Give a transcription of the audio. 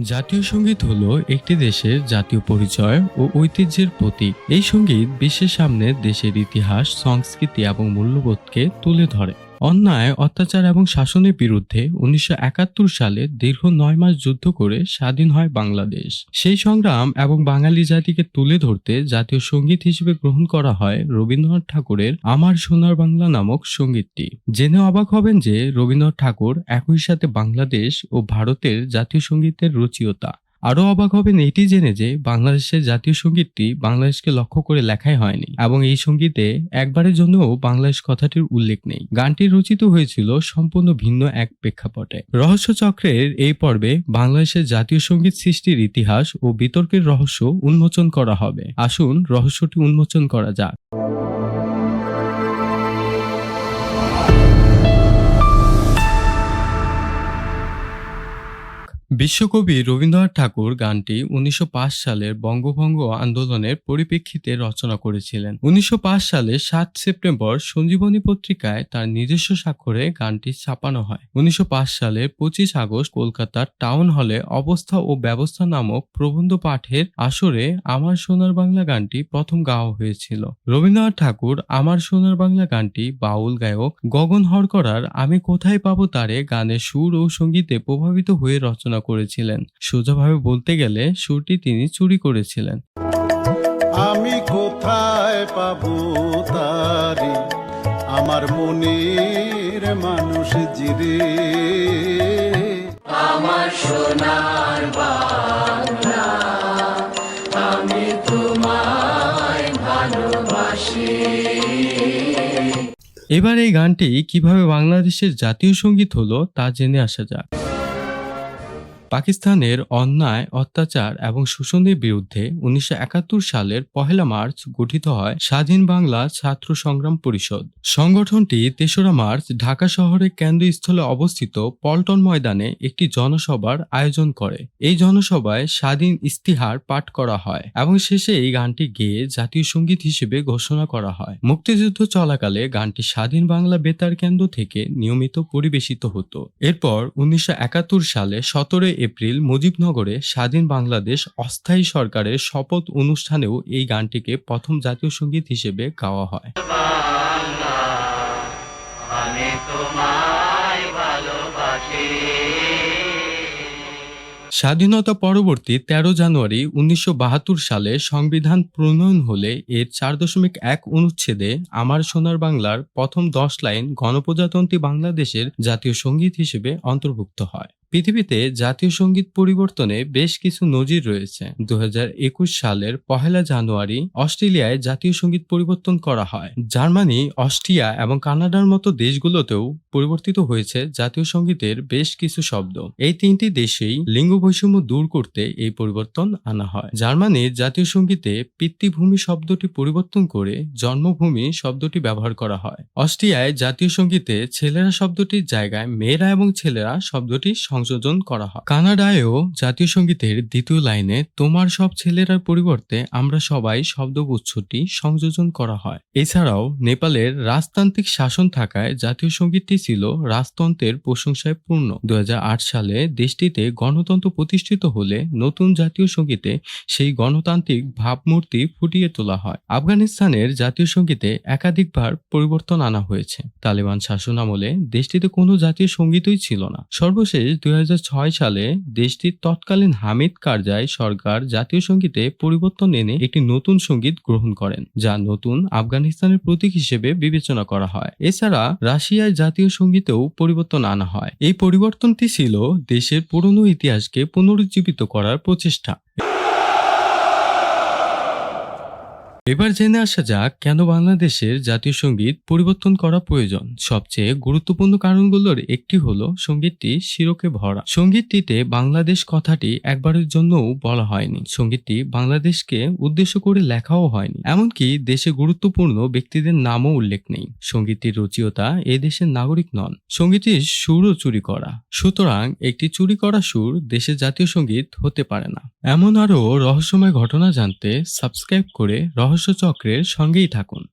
জাতীয় সংগীত হলো একটি দেশের জাতীয় পরিচয় ও ঐতিহ্যের প্রতীক। এই সংগীত বিশ্বের সামনে দেশের ইতিহাস, সংস্কৃতি এবং মূল্যবোধকে তুলে ধরে। অন্যায়, অত্যাচার এবং শাসনের বিরুদ্ধে উনিশশো একাত্তর সালে দীর্ঘ নয় মাস যুদ্ধ করে স্বাধীন হয় বাংলাদেশ। সেই সংগ্রাম এবং বাঙালি জাতিকে তুলে ধরতে জাতীয় সংগীত হিসেবে গ্রহণ করা হয় রবীন্দ্রনাথ ঠাকুরের আমার সোনার বাংলা নামক সঙ্গীতটি। জেনে অবাক হবেন যে রবীন্দ্রনাথ ঠাকুর একই সাথে বাংলাদেশ ও ভারতের জাতীয় সঙ্গীতের রচয়িতা আরও অবাক হবেন এটি জেনে যে বাংলাদেশের জাতীয় সঙ্গীতটি বাংলাদেশকে লক্ষ্য করে লেখাই হয়নি এবং এই সঙ্গীতে একবারের জন্যও বাংলাদেশ কথাটির উল্লেখ নেই। গানটি রচিত হয়েছিল সম্পূর্ণ ভিন্ন এক প্রেক্ষাপটে। রহস্য চক্রের এই পর্বে বাংলাদেশের জাতীয় সংগীত সৃষ্টির ইতিহাস ও বিতর্কের রহস্য উন্মোচন করা হবে। আসুন রহস্যটি উন্মোচন করা যাক। বিশ্বকবি রবীন্দ্রনাথ ঠাকুর গানটি উনিশশো পাঁচ সালের বঙ্গভঙ্গ আন্দোলনের পরিপ্রেক্ষিতে রচনা করেছিলেন। উনিশশো পাঁচ সালে সাত সেপ্টেম্বর সঞ্জীবনী পত্রিকায় তার নিজস্ব স্বাক্ষরে গানটি ছাপানো হয়। উনিশশো পাঁচ সালের পঁচিশ আগস্ট কলকাতার টাউন হলে অবস্থা ও ব্যবস্থা নামক প্রবন্ধ পাঠের আসরে আমার সোনার বাংলা গানটি প্রথম গাওয়া হয়েছিল। রবীন্দ্রনাথ ঠাকুর আমার সোনার বাংলা গানটি বাউল গায়ক গগন হরকরার আমি কোথায় পাবো তারে গানের সুর ও সঙ্গীতে প্রভাবিত হয়ে রচনা করেছিলেন। সোজাভাবে বলতে গেলে সুরটি তিনি চুরি করেছিলেন। আমি কোথায় পাবো তারি? আমার মনের মানুষ জিরে। আমার সোনার এবার এই গানটি কীভাবে বাংলাদেশের জাতীয় সংগীত হলো তা জেনে আসা যাক। পাকিস্তানের অন্যায়, অত্যাচার এবং শোষণের বিরুদ্ধে উনিশশো একাত্তর সালের পহেলা মার্চ গঠিত হয় স্বাধীন বাংলা ছাত্র সংগ্রাম পরিষদ। সংগঠনটি তেসরা মার্চ ঢাকা শহরের কেন্দ্রস্থলে অবস্থিত পল্টন ময়দানে একটি জনসভার আয়োজন করে। এই জনসভায় স্বাধীন ইস্তিহার পাঠ করা হয় এবং শেষে এই গানটি গেয়ে জাতীয় সংগীত হিসেবে ঘোষণা করা হয়। মুক্তিযুদ্ধ চলাকালে গানটি স্বাধীন বাংলা বেতার কেন্দ্র থেকে নিয়মিত পরিবেশিত হতো। এরপর উনিশশো একাত্তর সালে সতেরোই এপ্রিল মুজিবনগরে স্বাধীন বাংলাদেশ অস্থায়ী সরকারের শপথ অনুষ্ঠানেও এই গানটিকে প্রথম জাতীয় সংগীত হিসেবে গাওয়া হয়। স্বাধীনতা পরবর্তী তেরো জানুয়ারি উনিশশো বাহাত্তর সালে সংবিধান প্রণয়ন হলে এর চার দশমিক এক অনুচ্ছেদে আমার সোনার বাংলার প্রথম দশ লাইন গণপ্রজাতন্ত্রী বাংলাদেশের জাতীয় সংগীত হিসেবে অন্তর্ভুক্ত হয়। পৃথিবীতে জাতীয় সংগীত পরিবর্তনে বেশ কিছু নজির রয়েছে। দু হাজার একুশ সালের পহেলা জানুয়ারি অস্ট্রেলিয়ায় জাতীয় সংগীত পরিবর্তন করা হয়। জার্মানি, অস্ট্রিয়া এবং কানাডার মতো দেশগুলোতেও পরিবর্তিত হয়েছে জাতীয় সঙ্গীতের বেশ কিছু শব্দ। এই তিনটি দেশেই লিঙ্গ বৈষম্য দূর করতে এই পরিবর্তন আনা হয়। জার্মানির জাতীয় সঙ্গীতে পিতৃভূমি শব্দটি পরিবর্তন করে জন্মভূমি শব্দটি ব্যবহার করা হয়। অস্ট্রিয়ায় জাতীয় সঙ্গীতে ছেলেরা শব্দটির জায়গায় মেয়েরা এবং ছেলেরা শব্দটি সংযোজন করা হয়। কানাডায়ও জাতীয় সঙ্গীতের দ্বিতীয় লাইনে তোমার সব ছেলেরার পরিবর্তে আমরা সবাই শব্দগুচ্ছটি সংযোজন করা হয়। এছাড়াও নেপালের রাজতান্ত্রিক শাসন থাকায় জাতীয় সঙ্গীতটি ছিল রাজতন্ত্রের প্রশংসায় পূর্ণ। দু সালে দেশটিতে গণতন্ত্র প্রতিষ্ঠিত হলে নতুন জাতীয় সঙ্গীতে সেই গণতান্ত্রিক ভাবমূর্তি ফুটিয়ে তোলা হয়। আফগানিস্তানের জাতীয় সঙ্গীতে একাধিকবার পরিবর্তন আনা হয়েছে। তালেবান শাসন আমলে দেশটিতে কোনো জাতীয় সঙ্গীতই ছিল না। সর্বশেষ দুই সালে দেশটির তৎকালীন হামিদ কারজাই সরকার জাতীয় সঙ্গীতে পরিবর্তন এনে একটি নতুন সংগীত গ্রহণ করেন, যা নতুন আফগানিস্তানের প্রতীক হিসেবে বিবেচনা করা হয়। এছাড়া রাশিয়ায় জাতীয় সঙ্গীতেও পরিবর্তন আনা হয়। এই পরিবর্তনটি ছিল দেশের পুরনো ইতিহাসকে পুনরুজ্জীবিত করার প্রচেষ্টা। এবার জেনে আসা যাক কেন বাংলাদেশের জাতীয় সংগীত পরিবর্তন করা প্রয়োজন। সবচেয়ে গুরুত্বপূর্ণ কারণগুলোর একটি হলো সঙ্গীতটি শিরকে ভরা। সঙ্গীতটিতে বাংলাদেশ কথাটি একবারের জন্যও বলা হয়নি। সঙ্গীতটি বাংলাদেশকে উদ্দেশ্য করে লেখাও হয়নি। এমনকি দেশে গুরুত্বপূর্ণ ব্যক্তিদের নামও উল্লেখ নেই। সঙ্গীতটির রচয়িতা এ দেশের নাগরিক নন। সঙ্গীতটির সুরও চুরি করা। সুতরাং একটি চুরি করা সুর দেশের জাতীয় সংগীত হতে পারে না। এমন আরও রহস্যময় ঘটনা জানতে সাবস্ক্রাইব করে রহস্য চক্রের সঙ্গেই থাকুন।